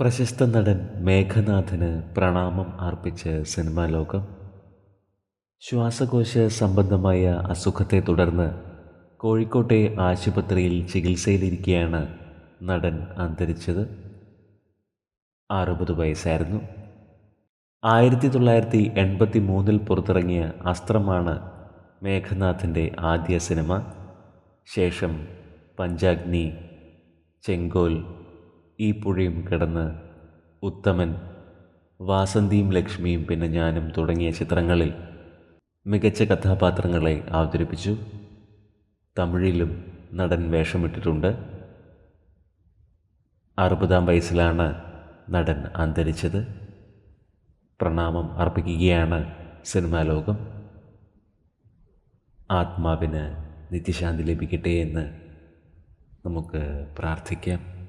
പ്രശസ്ത നടൻ മേഘനാഥന് പ്രണാമം അർപ്പിച്ച് സിനിമാ ലോകം. ശ്വാസകോശ സംബന്ധമായ അസുഖത്തെ തുടർന്ന് കോഴിക്കോട്ടെ ആശുപത്രിയിൽ ചികിത്സയിലിരിക്കെയാണ് നടൻ അന്തരിച്ചത്. അറുപത് വയസ്സായിരുന്നു. ആയിരത്തി തൊള്ളായിരത്തി എൺപത്തി മൂന്നിൽ പുറത്തിറങ്ങിയ അസ്ത്രമാണ് മേഘനാഥിന്റെ ആദ്യ സിനിമ. ശേഷം പഞ്ചാഗ്നി ചെങ്കോൽ ഈ പുഴയും കിടന്ന് ഉത്തമൻ വാസന്തിയും ലക്ഷ്മിയും പിന്നെ ഞാനും തുടങ്ങിയ ചിത്രങ്ങളിൽ മികച്ച കഥാപാത്രങ്ങളെ അവതരിപ്പിച്ചു. തമിഴിലും നടൻ വേഷമിട്ടിട്ടുണ്ട്. അറുപതാം വയസ്സിലാണ് നടൻ അന്തരിച്ചത്. പ്രണാമം അർപ്പിക്കുകയാണ് സിനിമാ ലോകം. ആത്മാവിന് നിത്യശാന്തി ലഭിക്കട്ടെ എന്ന് നമുക്ക് പ്രാർത്ഥിക്കാം.